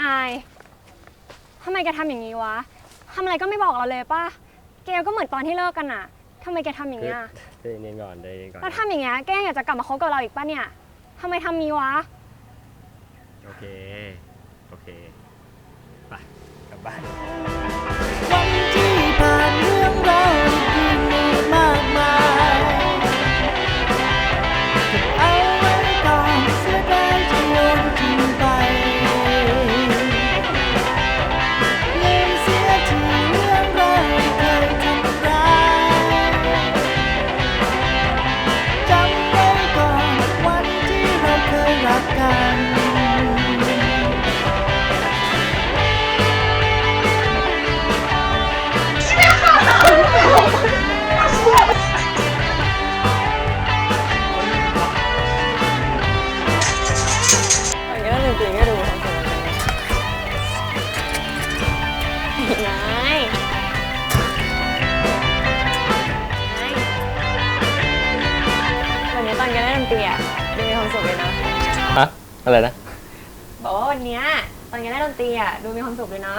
นายทำไมแกทำอย่างนี้วะทำอะไรก็ไม่บอกเราเลยป่ะแกก็เหมือนตอนที่เลิกกันอะทำไมแกทำอย่างเงี้ยใจเย็นๆก่อนใจเย็นๆก่อน แล้วทำอย่างเงี้ยแกยังอยากจะกลับมาคบกับเราอีกป่ะเนี่ยทำไมทำนี้วะ โอเค โอเค ไป กลับบ้าน กกันตอนนี้หนึ่งปีก็ดูคอนเสิร์ตเลยนายวันนี้ตอนแกเล่นดนตรีอะดูมีความสุขเลยนะฮะ อะไรนะ บอกว่าวันเนี้ยตอนแกเล่นดนตรีอะดูมีความสุขเลยนะ